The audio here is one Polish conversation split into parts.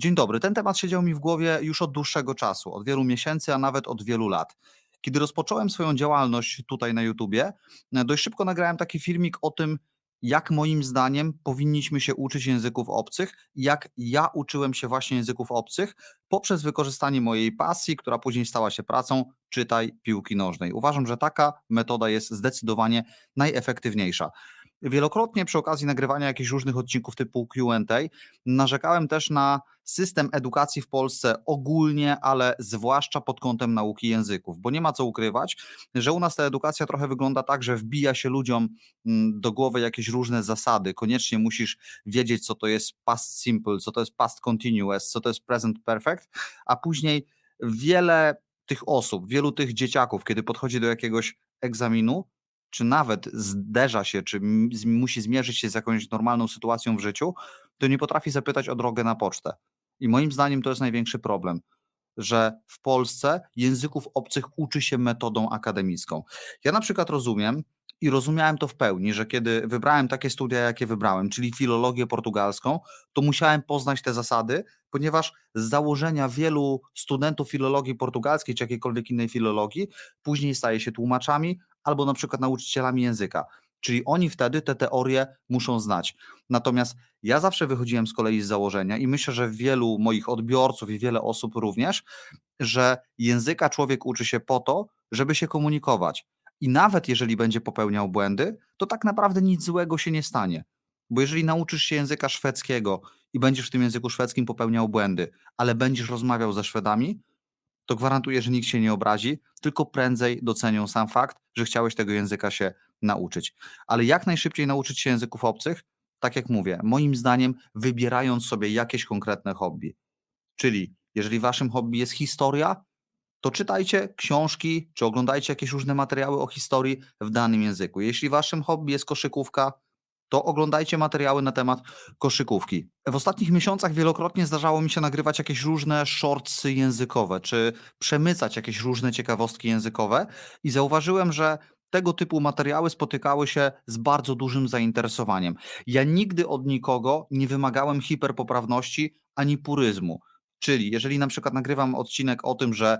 Dzień dobry. Ten temat siedział mi w głowie już od dłuższego czasu, od wielu miesięcy, a nawet od wielu lat. Kiedy rozpocząłem swoją działalność tutaj na YouTubie, e, dość szybko nagrałem taki filmik o tym, jak moim zdaniem powinniśmy się uczyć języków obcych, jak ja uczyłem się właśnie języków obcych poprzez wykorzystanie mojej pasji, która później stała się pracą, czytaj piłki nożnej. Uważam, że taka metoda jest zdecydowanie najefektywniejsza. Wielokrotnie przy okazji nagrywania jakichś różnych odcinków typu Q&A narzekałem też na system edukacji w Polsce ogólnie, ale zwłaszcza pod kątem nauki języków, bo nie ma co ukrywać, że u nas ta edukacja trochę wygląda tak, że wbija się ludziom mm, do głowy jakieś różne zasady. Koniecznie musisz wiedzieć, co to jest past simple, co to jest past continuous, co to jest present perfect, a później wiele tych osób, wielu tych dzieciaków, kiedy podchodzi do jakiegoś egzaminu, czy nawet zderza się, czy musi zmierzyć się z jakąś normalną sytuacją w życiu, to nie potrafi zapytać o drogę na pocztę. I moim zdaniem to jest największy problem, że w Polsce języków obcych uczy się metodą akademicką. Ja na przykład rozumiem i rozumiałem to w pełni, że kiedy wybrałem takie studia, jakie wybrałem, czyli filologię portugalską, to musiałem poznać te zasady, ponieważ z założenia wielu studentów filologii portugalskiej czy jakiejkolwiek innej filologii później staje się tłumaczami albo na przykład nauczycielami języka. Czyli oni wtedy te teorie muszą znać. Natomiast ja zawsze wychodziłem z kolei z założenia i myślę, że wielu moich odbiorców i wiele osób również, że języka człowiek uczy się po to, żeby się komunikować. I nawet jeżeli będzie popełniał błędy, to tak naprawdę nic złego się nie stanie. Bo jeżeli nauczysz się języka szwedzkiego i będziesz w tym języku szwedzkim popełniał błędy, ale będziesz rozmawiał ze Szwedami, to gwarantuję, że nikt się nie obrazi, tylko prędzej docenią sam fakt, że chciałeś tego języka się nauczyć. Ale jak najszybciej nauczyć się języków obcych? Tak jak mówię, moim zdaniem, wybierając sobie jakieś konkretne hobby. Czyli jeżeli waszym hobby jest historia, to czytajcie książki, czy oglądajcie jakieś różne materiały o historii w danym języku. Jeśli waszym hobby jest koszykówka, to oglądajcie materiały na temat koszykówki. W ostatnich miesiącach wielokrotnie zdarzało mi się nagrywać jakieś różne shortsy językowe, czy przemycać jakieś różne ciekawostki językowe i zauważyłem, że tego typu materiały spotykały się z bardzo dużym zainteresowaniem. Ja nigdy od nikogo nie wymagałem hiperpoprawności ani puryzmu. Czyli jeżeli na przykład nagrywam odcinek o tym, że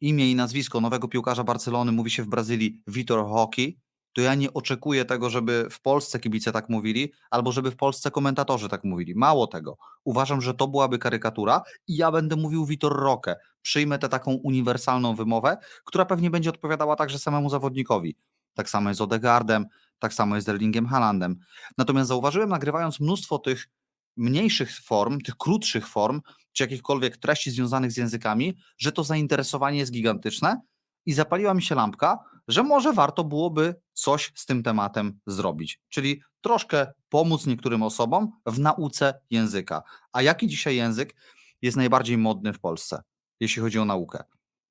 imię i nazwisko nowego piłkarza Barcelony mówi się w Brazylii Vitor Hockey, to ja nie oczekuję tego, żeby w Polsce kibice tak mówili, albo żeby w Polsce komentatorzy tak mówili. Mało tego. Uważam, że to byłaby karykatura i ja będę mówił Vitor Roque. Przyjmę tę taką uniwersalną wymowę, która pewnie będzie odpowiadała także samemu zawodnikowi. Tak samo jest z Odegaardem, tak samo jest z Erlingiem Haalandem. Natomiast zauważyłem, nagrywając mnóstwo tych mniejszych form, tych krótszych form, czy jakichkolwiek treści związanych z językami, że to zainteresowanie jest gigantyczne i zapaliła mi się lampka, że może warto byłoby coś z tym tematem zrobić. Czyli troszkę pomóc niektórym osobom w nauce języka. A jaki dzisiaj język jest najbardziej modny w Polsce, jeśli chodzi o naukę?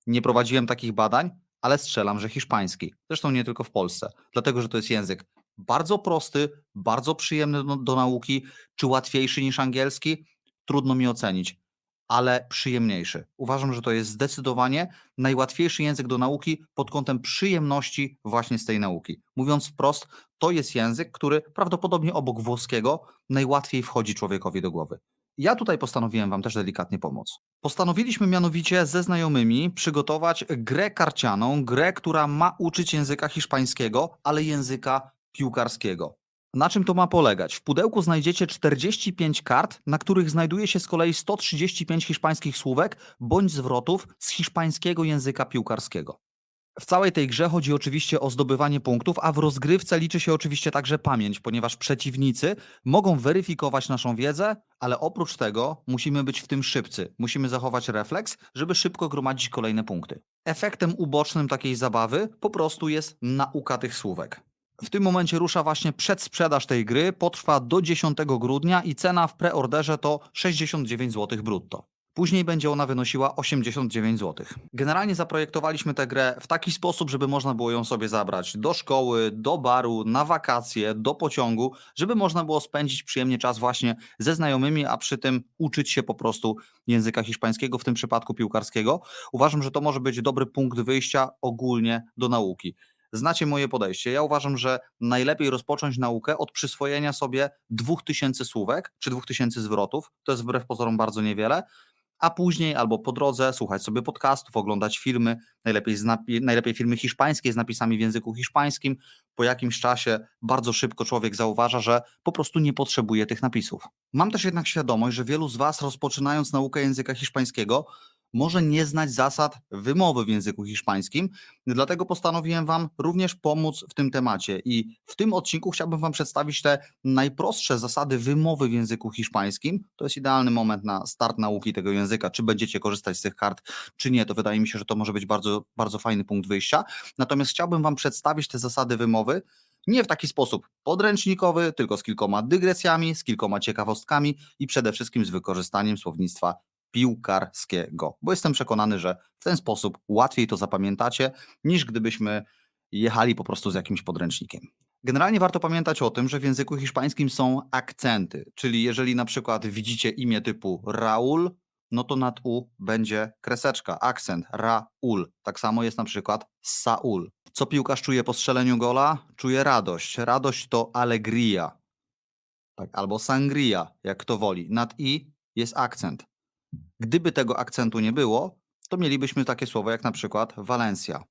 Nie prowadziłem takich badań, ale strzelam, że hiszpański. Zresztą nie tylko w Polsce, dlatego że to jest język bardzo prosty, bardzo przyjemny do, do nauki, czy łatwiejszy niż angielski, trudno mi ocenić, ale przyjemniejszy. Uważam, że to jest zdecydowanie najłatwiejszy język do nauki pod kątem przyjemności właśnie z tej nauki. Mówiąc wprost, to jest język, który prawdopodobnie obok włoskiego najłatwiej wchodzi człowiekowi do głowy. Ja tutaj postanowiłem Wam też delikatnie pomóc. Postanowiliśmy mianowicie ze znajomymi przygotować grę karcianą, grę, która ma uczyć języka hiszpańskiego, ale języka piłkarskiego. Na czym to ma polegać? W pudełku znajdziecie 45 kart, na których znajduje się z kolei 135 hiszpańskich słówek bądź zwrotów z hiszpańskiego języka piłkarskiego. W całej tej grze chodzi oczywiście o zdobywanie punktów, a w rozgrywce liczy się oczywiście także pamięć, ponieważ przeciwnicy mogą weryfikować naszą wiedzę, ale oprócz tego musimy być w tym szybcy. Musimy zachować refleks, żeby szybko gromadzić kolejne punkty. Efektem ubocznym takiej zabawy po prostu jest nauka tych słówek. W tym momencie rusza właśnie przedsprzedaż tej gry, potrwa do 10 grudnia i cena w preorderze to 69 zł brutto. Później będzie ona wynosiła 89 zł. Generalnie zaprojektowaliśmy tę grę w taki sposób, żeby można było ją sobie zabrać do szkoły, do baru, na wakacje, do pociągu, żeby można było spędzić przyjemnie czas właśnie ze znajomymi, a przy tym uczyć się po prostu języka hiszpańskiego, w tym przypadku piłkarskiego. Uważam, że to może być dobry punkt wyjścia ogólnie do nauki. Znacie moje podejście. Ja uważam, że najlepiej rozpocząć naukę od przyswojenia sobie 2000 słówek czy 2000 zwrotów. To jest wbrew pozorom bardzo niewiele. A później albo po drodze słuchać sobie podcastów, oglądać filmy, najlepiej, najlepiej filmy hiszpańskie z napisami w języku hiszpańskim. Po jakimś czasie bardzo szybko człowiek zauważa, że po prostu nie potrzebuje tych napisów. Mam też jednak świadomość, że wielu z Was rozpoczynając naukę języka hiszpańskiego może nie znać zasad wymowy w języku hiszpańskim, dlatego postanowiłem Wam również pomóc w tym temacie i w tym odcinku chciałbym Wam przedstawić te najprostsze zasady wymowy w języku hiszpańskim. To jest idealny moment na start nauki tego języka, czy będziecie korzystać z tych kart, czy nie, to wydaje mi się, że to może być bardzo, bardzo fajny punkt wyjścia. Natomiast chciałbym Wam przedstawić te zasady wymowy nie w taki sposób podręcznikowy, tylko z kilkoma dygresjami, z kilkoma ciekawostkami i przede wszystkim z wykorzystaniem słownictwa piłkarskiego, bo jestem przekonany, że w ten sposób łatwiej to zapamiętacie, niż gdybyśmy jechali po prostu z jakimś podręcznikiem. Generalnie warto pamiętać o tym, że w języku hiszpańskim są akcenty, czyli jeżeli na przykład widzicie imię typu Raul, no to nad U będzie kreseczka, akcent, Raul. Tak samo jest na przykład Saul. Co piłkarz czuje po strzeleniu gola? Czuje radość. Radość to alegria. Tak, albo sangria, jak kto woli. Nad i jest akcent. Gdyby tego akcentu nie było, to mielibyśmy takie słowo jak na przykład Valencia.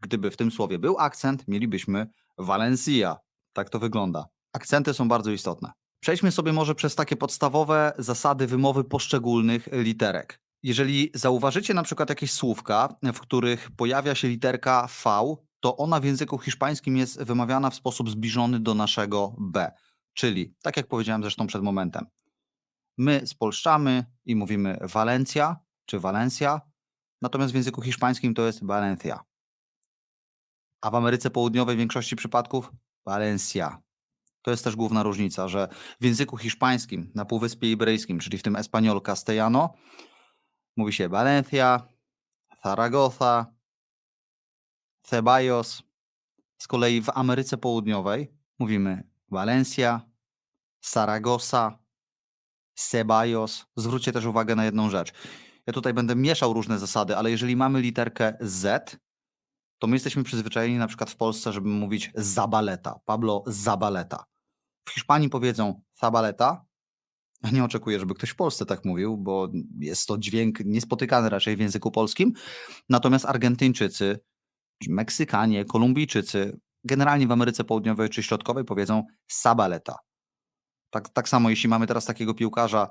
Gdyby w tym słowie był akcent, mielibyśmy Valencia. Tak to wygląda. Akcenty są bardzo istotne. Przejdźmy sobie może przez takie podstawowe zasady wymowy poszczególnych literek. Jeżeli zauważycie na przykład jakieś słówka, w których pojawia się literka V, to ona w języku hiszpańskim jest wymawiana w sposób zbliżony do naszego B. Czyli, tak jak powiedziałem zresztą przed momentem, my spolszczamy i mówimy Valencia czy Valencia, natomiast w języku hiszpańskim to jest Valencia. A w Ameryce Południowej w większości przypadków Valencia. To jest też główna różnica, że w języku hiszpańskim na Półwyspie Iberyjskim, czyli w tym Espanol Castellano, mówi się Valencia, Zaragoza, Ceballos. Z kolei w Ameryce Południowej mówimy Valencia, Saragossa, Ceballos. Zwróćcie też uwagę na jedną rzecz. Ja tutaj będę mieszał różne zasady, ale jeżeli mamy literkę Z, to my jesteśmy przyzwyczajeni na przykład w Polsce, żeby mówić Zabaleta, Pablo Zabaleta. W Hiszpanii powiedzą Zabaleta. Nie oczekuję, żeby ktoś w Polsce tak mówił, bo jest to dźwięk niespotykany raczej w języku polskim. Natomiast Argentyńczycy, czy Meksykanie, Kolumbijczycy, generalnie w Ameryce Południowej czy Środkowej powiedzą Sabaleta. Tak, tak samo jeśli mamy teraz takiego piłkarza,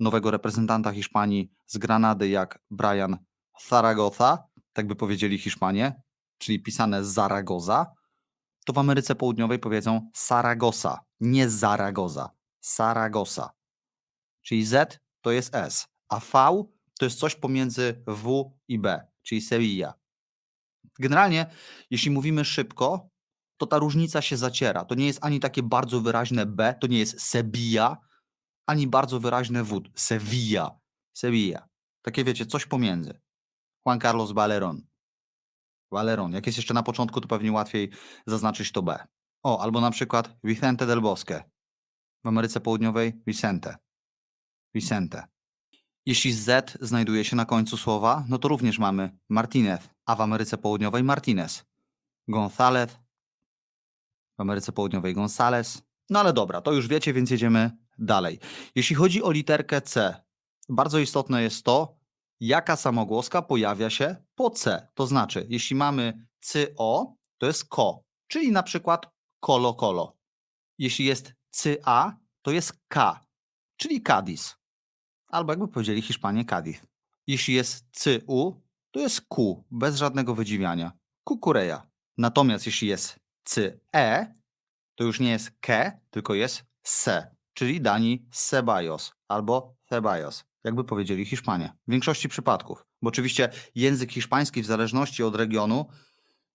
nowego reprezentanta Hiszpanii z Granady jak Brian Zaragoza, tak by powiedzieli Hiszpanie, czyli pisane Zaragoza, to w Ameryce Południowej powiedzą Saragosa, nie Zaragoza, Saragosa. Czyli Z to jest S, a V to jest coś pomiędzy W i B, czyli Sevilla. Generalnie, jeśli mówimy szybko, to ta różnica się zaciera. To nie jest ani takie bardzo wyraźne B, to nie jest Sevilla, ani bardzo wyraźne W, Sevilla, Sevilla. Takie wiecie, coś pomiędzy. Juan Carlos Valerón. Valerón. Jak jest jeszcze na początku, to pewnie łatwiej zaznaczyć to B. O, albo na przykład Vicente del Bosque. W Ameryce Południowej Vicente. Vicente. Jeśli Z znajduje się na końcu słowa, no to również mamy Martinez, a w Ameryce Południowej Martinez. González. W Ameryce Południowej González. No ale dobra, to już wiecie, więc jedziemy dalej. Jeśli chodzi o literkę C, bardzo istotne jest to, jaka samogłoska pojawia się po C. To znaczy, jeśli mamy CO, to jest ko, czyli na przykład kolo kolo. Jeśli jest CA, to jest K, czyli Cadiz. Albo jakby powiedzieli Hiszpanie Cadiz. Jeśli jest CU, to jest Q, bez żadnego wydziwiania. Kukureja. Natomiast jeśli jest CE, to już nie jest ke, tylko jest se, czyli Dani Ceballos albo Ceballos, jakby powiedzieli Hiszpanie. W większości przypadków, bo oczywiście język hiszpański w zależności od regionu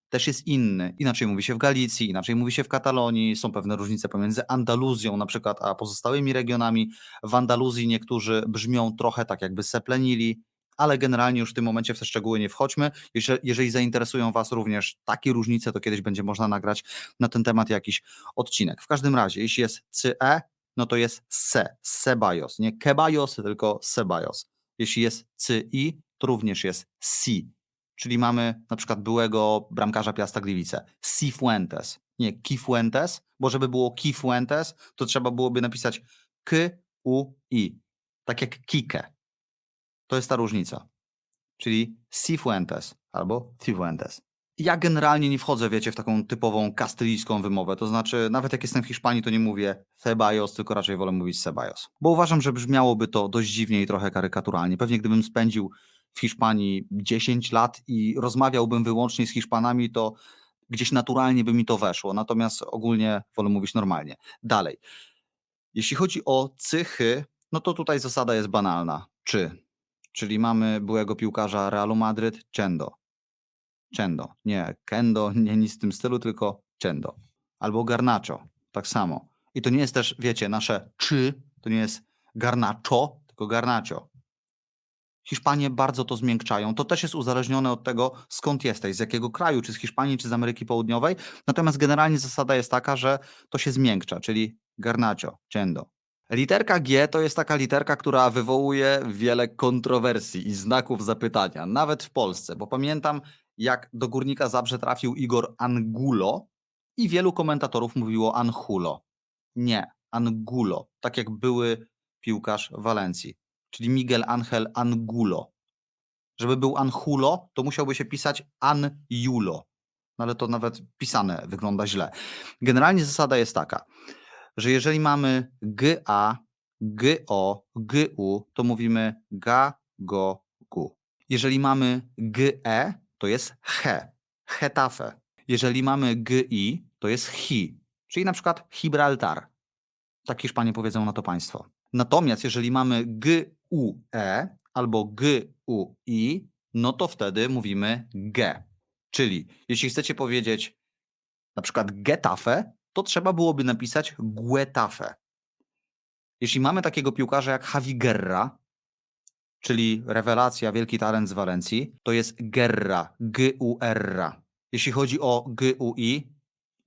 też jest inny. Inaczej mówi się w Galicji, inaczej mówi się w Katalonii, są pewne różnice pomiędzy Andaluzją na przykład, a pozostałymi regionami. W Andaluzji niektórzy brzmią trochę tak jakby seplenili, ale generalnie już w tym momencie w te szczegóły nie wchodźmy. Jeżeli, zainteresują Was również takie różnice, to kiedyś będzie można nagrać na ten temat jakiś odcinek. W każdym razie, jeśli jest CE, no to jest SE, Sebajos, nie Kebajos, tylko Sebajos. Jeśli jest CI, to również jest SI, czyli mamy na przykład byłego bramkarza Piasta Gliwice, Cifuentes, nie Kifuentes, bo żeby było Kifuentes, to trzeba byłoby napisać K, U, I, tak jak Kike. To jest ta różnica, czyli Cifuentes albo Cifuentes. Ja generalnie nie wchodzę, wiecie, w taką typową kastylijską wymowę, to znaczy nawet jak jestem w Hiszpanii, to nie mówię Ceballos, tylko raczej wolę mówić Ceballos, bo uważam, że brzmiałoby to dość dziwnie i trochę karykaturalnie. Pewnie gdybym spędził w Hiszpanii 10 lat i rozmawiałbym wyłącznie z Hiszpanami, to gdzieś naturalnie by mi to weszło, natomiast ogólnie wolę mówić normalnie. Dalej. Jeśli chodzi o cychy, no to tutaj zasada jest banalna. Czy? Czyli mamy byłego piłkarza Realu Madryt, Chendo. Chendo. Nie Kendo, nie nic w tym stylu, tylko Chendo. Albo Garnacho. Tak samo. I to nie jest też, wiecie, nasze czy, to nie jest Garnacho, tylko Garnacho. Hiszpanie bardzo to zmiękczają. To też jest uzależnione od tego, skąd jesteś, z jakiego kraju, czy z Hiszpanii, czy z Ameryki Południowej. Natomiast generalnie zasada jest taka, że to się zmiękcza, czyli garnacio, chendo. Literka G to jest taka literka, która wywołuje wiele kontrowersji i znaków zapytania, nawet w Polsce, bo pamiętam, jak do Górnika Zabrze trafił Igor Angulo i wielu komentatorów mówiło Anhulo. Nie, Angulo, tak jak były piłkarz Walencji czyli Miguel Angel Angulo. Żeby był Anhulo, to musiałby się pisać Anjulo. No ale to nawet pisane wygląda źle. Generalnie zasada jest taka, że jeżeli mamy GA, GO, GU, to mówimy GA, GO, GU. Jeżeli mamy GE, to jest HE, Hetafe. Jeżeli mamy GI, to jest HI, czyli na przykład Gibraltar. Tak Hiszpanie powiedzą na to państwo. Natomiast jeżeli mamy GUE albo GUI, no to wtedy mówimy G. Czyli jeśli chcecie powiedzieć na przykład Getafe, to trzeba byłoby napisać Guetafe. Jeśli mamy takiego piłkarza jak Javi Guerra, czyli rewelacja, wielki talent z Walencji, to jest Guerra, G-U-R-A. Jeśli chodzi o G-U-I,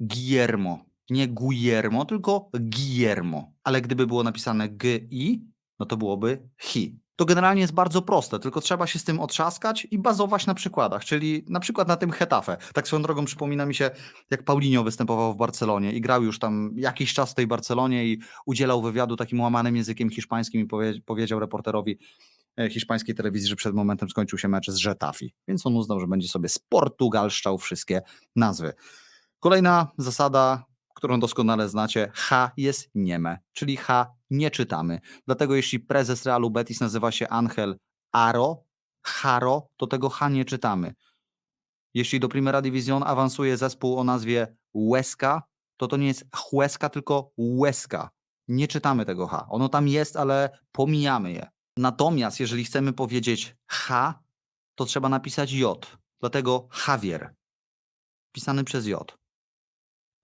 Guillermo, nie Guillermo, tylko Guillermo. Ale gdyby było napisane GI, no to byłoby HI. To generalnie jest bardzo proste, tylko trzeba się z tym otrzaskać i bazować na przykładach, czyli na przykład na tym Hetafe. Tak swoją drogą przypomina mi się, jak Paulinho występował w Barcelonie i grał już tam jakiś czas w tej Barcelonie i udzielał wywiadu takim łamanym językiem hiszpańskim i powie, powiedział reporterowi e, hiszpańskiej telewizji, że przed momentem skończył się mecz z Getafi, więc on uznał, że będzie sobie z Portugalszczał wszystkie nazwy. Kolejna zasada, którą doskonale znacie, H jest nieme, czyli H nie czytamy. Dlatego jeśli prezes Realu Betis nazywa się Angel Aro, Haro, to tego H nie czytamy. Jeśli do Primera División awansuje zespół o nazwie Huesca, to to nie jest Huesca, tylko Huesca. Nie czytamy tego H. Ono tam jest, ale pomijamy je. Natomiast jeżeli chcemy powiedzieć H, to trzeba napisać J. Dlatego Javier, pisany przez J.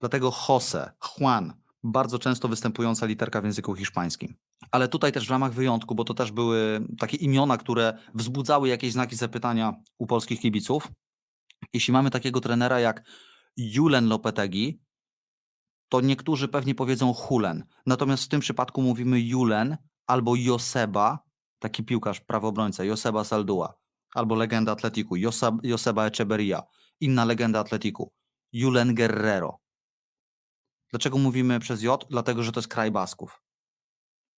Dlatego Jose, Juan, bardzo często występująca literka w języku hiszpańskim. Ale tutaj też w ramach wyjątku, bo to też były takie imiona, które wzbudzały jakieś znaki zapytania u polskich kibiców. Jeśli mamy takiego trenera jak Julen Lopetegi, to niektórzy pewnie powiedzą Hulen. Natomiast w tym przypadku mówimy Julen albo Joseba, taki piłkarz, prawobrońca, Joseba Saldua, albo legenda Atletiku, Joseba Echeverria, inna legenda Atletiku, Julen Guerrero. Dlaczego mówimy przez J? Dlatego, że to jest kraj Basków.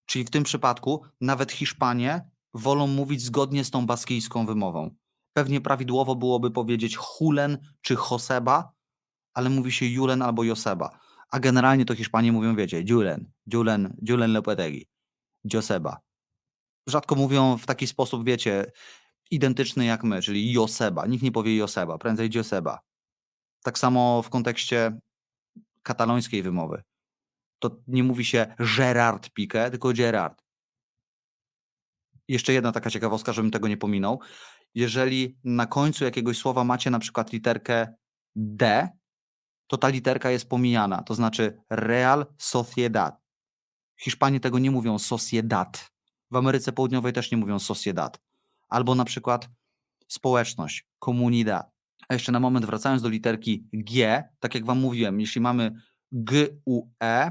Czyli w tym przypadku nawet Hiszpanie wolą mówić zgodnie z tą baskijską wymową. Pewnie prawidłowo byłoby powiedzieć Hulen czy Joseba, ale mówi się Julen albo Joseba. A generalnie to Hiszpanie mówią, wiecie, Julen, Julen, Julen Lopetegi, Joseba. Rzadko mówią w taki sposób, wiecie, identyczny jak my, czyli Joseba. Nikt nie powie Joseba, prędzej Joseba. Tak samo w kontekście katalońskiej wymowy. To nie mówi się Gerard Piqué, tylko Gerard. Jeszcze jedna taka ciekawostka, żebym tego nie pominął. Jeżeli na końcu jakiegoś słowa macie na przykład literkę D, to ta literka jest pomijana, to znaczy Real Sociedad. Hiszpanie tego nie mówią Sociedad. W Ameryce Południowej też nie mówią Sociedad. Albo na przykład społeczność, comunidad. A jeszcze na moment wracając do literki G, tak jak wam mówiłem, jeśli mamy GUE,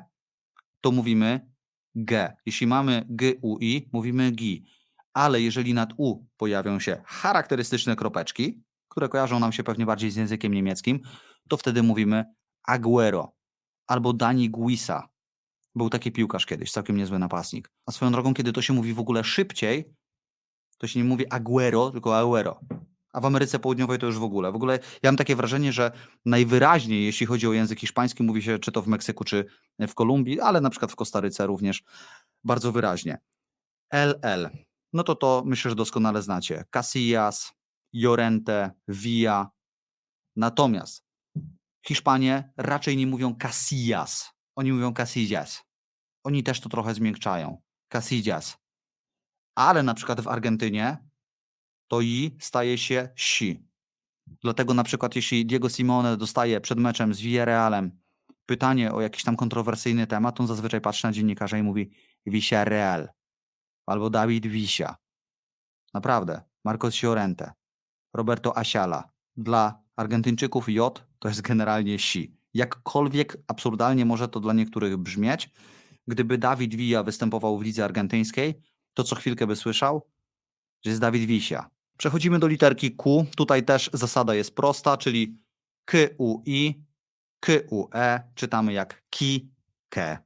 to mówimy G. Jeśli mamy GUI, mówimy GI. Ale jeżeli nad U pojawią się charakterystyczne kropeczki, które kojarzą nam się pewnie bardziej z językiem niemieckim, to wtedy mówimy Aguero albo Dani Guisa. Był taki piłkarz kiedyś, całkiem niezły napastnik. A swoją drogą, kiedy to się mówi w ogóle szybciej, to się nie mówi Aguero, tylko Aguero. A w Ameryce Południowej to już w ogóle. W ogóle ja mam takie wrażenie, że najwyraźniej, jeśli chodzi o język hiszpański, mówi się czy to w Meksyku, czy w Kolumbii, ale na przykład w Kostaryce również bardzo wyraźnie. LL. No to to myślę, że doskonale znacie. Casillas, Llorente, Villa. Natomiast Hiszpanie raczej nie mówią Casillas. Oni mówią Casillas. Oni też to trochę zmiękczają. Casillas. Ale na przykład w Argentynie to i staje się si. Dlatego na przykład jeśli Diego Simone dostaje przed meczem z Villarrealem pytanie o jakiś tam kontrowersyjny temat, on zazwyczaj patrzy na dziennikarza i mówi Visia Real albo Dawid Wisia. Naprawdę. Marcos Llorente, Roberto Asiala. Dla Argentyńczyków J to jest generalnie si. Jakkolwiek absurdalnie może to dla niektórych brzmieć, gdyby Dawid Villa występował w lidze argentyńskiej, to co chwilkę by słyszał, że jest Dawid Wisia. Przechodzimy do literki Q. Tutaj też zasada jest prosta, czyli K-U-I, K-U-E, czytamy jak ki, ke.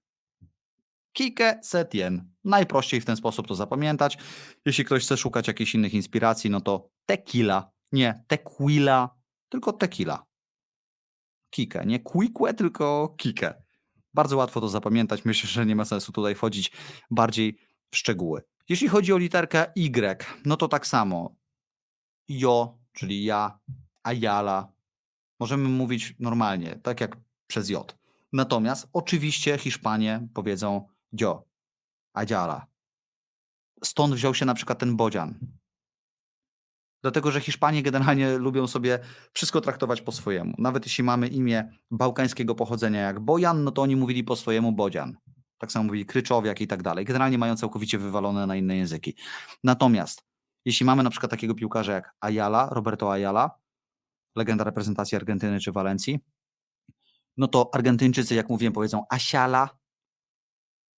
Kike Setien. Najprościej w ten sposób to zapamiętać. Jeśli ktoś chce szukać jakichś innych inspiracji, no to tequila, nie tequila, tylko tequila. Kike, nie quique, tylko kike. Bardzo łatwo to zapamiętać. Myślę, że nie ma sensu tutaj wchodzić bardziej w szczegóły. Jeśli chodzi o literkę Y, no to tak samo. Jo, czyli ja, Ayala. Możemy mówić normalnie, tak jak przez J. Natomiast oczywiście Hiszpanie powiedzą dio, Ayala. Stąd wziął się na przykład ten bodzian. Dlatego, że Hiszpanie generalnie lubią sobie wszystko traktować po swojemu. Nawet jeśli mamy imię bałkańskiego pochodzenia jak Bojan, no to oni mówili po swojemu Bodzian. Tak samo mówili Kryczowiak i tak dalej. Generalnie mają całkowicie wywalone na inne języki. Natomiast jeśli mamy na przykład takiego piłkarza jak Ayala, Roberto Ayala, legenda reprezentacji Argentyny czy Walencji, no to Argentyńczycy, jak mówiłem, powiedzą Asiala,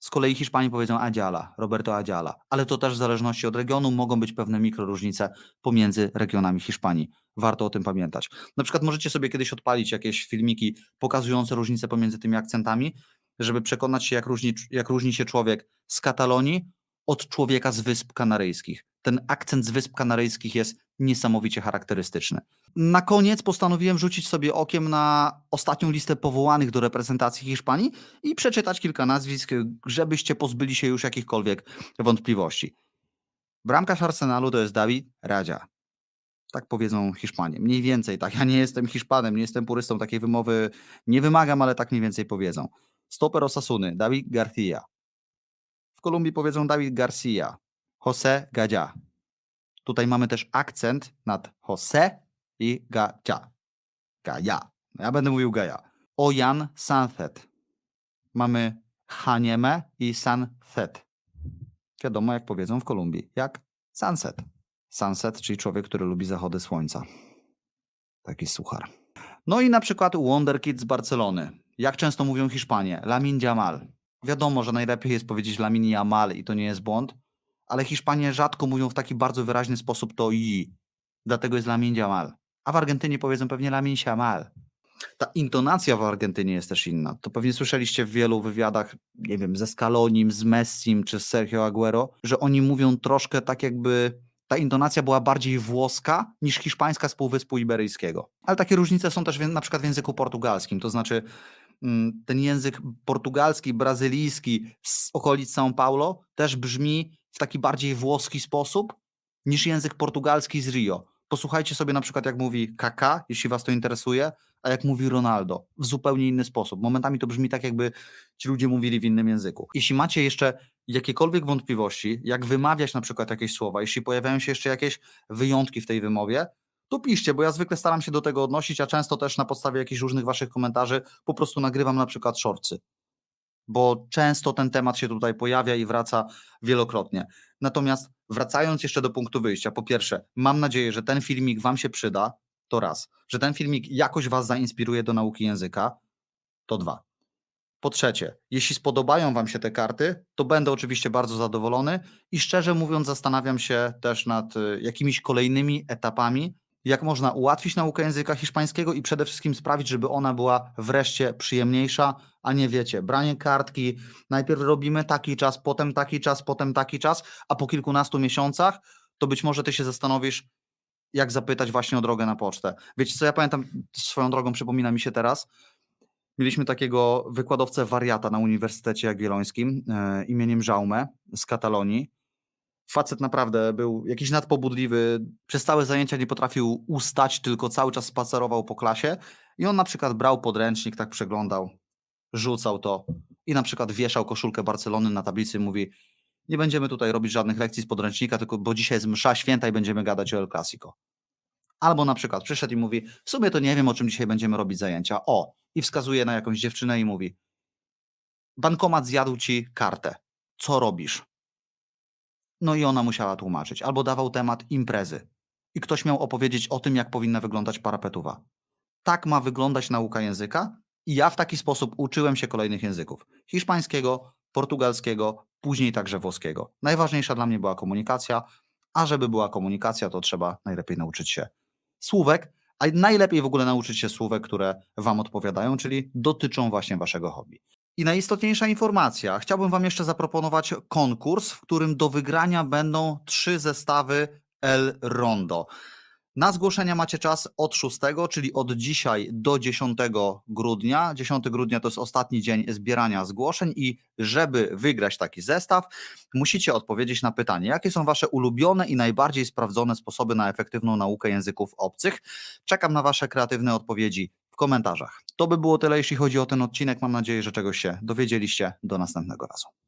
z kolei Hiszpanie powiedzą Adziala, Roberto Adziala, ale to też w zależności od regionu mogą być pewne mikroróżnice pomiędzy regionami Hiszpanii. Warto o tym pamiętać. Na przykład możecie sobie kiedyś odpalić jakieś filmiki pokazujące różnice pomiędzy tymi akcentami, żeby przekonać się, jak różni, jak różni się człowiek z Katalonii od człowieka z Wysp Kanaryjskich. Ten akcent z Wysp Kanaryjskich jest niesamowicie charakterystyczny. Na koniec postanowiłem rzucić sobie okiem na ostatnią listę powołanych do reprezentacji Hiszpanii i przeczytać kilka nazwisk, żebyście pozbyli się już jakichkolwiek wątpliwości. Bramkarz Arsenalu to jest Dawid Radzia. Tak powiedzą Hiszpanie. Mniej więcej tak. Ja nie jestem Hiszpanem, nie jestem purystą takiej wymowy. Nie wymagam, ale tak mniej więcej powiedzą. Stoper Osasuny, Dawid Garcia. Kolumbii powiedzą Dawid Garcia. José Gadzia. Tutaj mamy też akcent nad José i Gadzia. Gaja. Ja będę mówił Gaja. Ojan Santhet. Mamy Hanieme i Santhet. Wiadomo, jak powiedzą w Kolumbii. Jak sunset. Sunset, czyli człowiek, który lubi zachody słońca. Taki suchar. No i na przykład Wonderkid z Barcelony. Jak często mówią Hiszpanie? Lamin Jamal. Wiadomo, że najlepiej jest powiedzieć Lamin Jamal i to nie jest błąd, ale Hiszpanie rzadko mówią w taki bardzo wyraźny sposób to i. Dlatego jest Lamin Jamal. A w Argentynie powiedzą pewnie Lamin Jamal. Ta intonacja w Argentynie jest też inna. To pewnie słyszeliście w wielu wywiadach, nie wiem, ze Scalonim, z Messim czy z Sergio Aguero, że oni mówią troszkę tak jakby ta intonacja była bardziej włoska niż hiszpańska z Półwyspu Iberyjskiego. Ale takie różnice są też na przykład w języku portugalskim, to znaczy ten język portugalski, brazylijski z okolic São Paulo też brzmi w taki bardziej włoski sposób niż język portugalski z Rio. Posłuchajcie sobie na przykład jak mówi Kaka, jeśli was to interesuje, a jak mówi Ronaldo w zupełnie inny sposób. Momentami to brzmi tak, jakby ci ludzie mówili w innym języku. Jeśli macie jeszcze jakiekolwiek wątpliwości, jak wymawiać na przykład jakieś słowa, jeśli pojawiają się jeszcze jakieś wyjątki w tej wymowie, to piszcie, bo ja zwykle staram się do tego odnosić, a często też na podstawie jakichś różnych waszych komentarzy po prostu nagrywam na przykład shortsy. Bo często ten temat się tutaj pojawia i wraca wielokrotnie. Natomiast wracając jeszcze do punktu wyjścia, po pierwsze, mam nadzieję, że ten filmik Wam się przyda, to raz. Że ten filmik jakoś Was zainspiruje do nauki języka, to dwa. Po trzecie, jeśli spodobają Wam się te karty, to będę oczywiście bardzo zadowolony i szczerze mówiąc, zastanawiam się też nad y, jakimiś kolejnymi etapami jak można ułatwić naukę języka hiszpańskiego i przede wszystkim sprawić, żeby ona była wreszcie przyjemniejsza, a nie wiecie, branie kartki, najpierw robimy taki czas, potem taki czas, potem taki czas, a po kilkunastu miesiącach to być może ty się zastanowisz, jak zapytać właśnie o drogę na pocztę. Wiecie co, ja pamiętam, swoją drogą przypomina mi się teraz, mieliśmy takiego wykładowcę wariata na Uniwersytecie Jagiellońskim e, imieniem Jaume z Katalonii. Facet naprawdę był jakiś nadpobudliwy, przez całe zajęcia nie potrafił ustać, tylko cały czas spacerował po klasie i on na przykład brał podręcznik, tak przeglądał, rzucał to i na przykład wieszał koszulkę Barcelony na tablicy mówi nie będziemy tutaj robić żadnych lekcji z podręcznika, tylko bo dzisiaj jest msza święta i będziemy gadać o El Clasico. Albo na przykład przyszedł i mówi, w sumie to nie wiem, o czym dzisiaj będziemy robić zajęcia. O, i wskazuje na jakąś dziewczynę i mówi, bankomat zjadł ci kartę. Co robisz? No i ona musiała tłumaczyć. Albo dawał temat imprezy. I ktoś miał opowiedzieć o tym, jak powinna wyglądać parapetuwa. Tak ma wyglądać nauka języka i ja w taki sposób uczyłem się kolejnych języków. Hiszpańskiego, portugalskiego, później także włoskiego. Najważniejsza dla mnie była komunikacja, a żeby była komunikacja, to trzeba najlepiej nauczyć się słówek, a najlepiej w ogóle nauczyć się słówek, które Wam odpowiadają, czyli dotyczą właśnie Waszego hobby. I najistotniejsza informacja. Chciałbym Wam jeszcze zaproponować konkurs, w którym do wygrania będą trzy zestawy El Rondo. Na zgłoszenia macie czas od 6, czyli od dzisiaj do 10 grudnia. 10 grudnia to jest ostatni dzień zbierania zgłoszeń i żeby wygrać taki zestaw, musicie odpowiedzieć na pytanie, jakie są wasze ulubione i najbardziej sprawdzone sposoby na efektywną naukę języków obcych. Czekam na wasze kreatywne odpowiedzi w komentarzach. To by było tyle, jeśli chodzi o ten odcinek. Mam nadzieję, że czegoś się dowiedzieliście. Do następnego razu.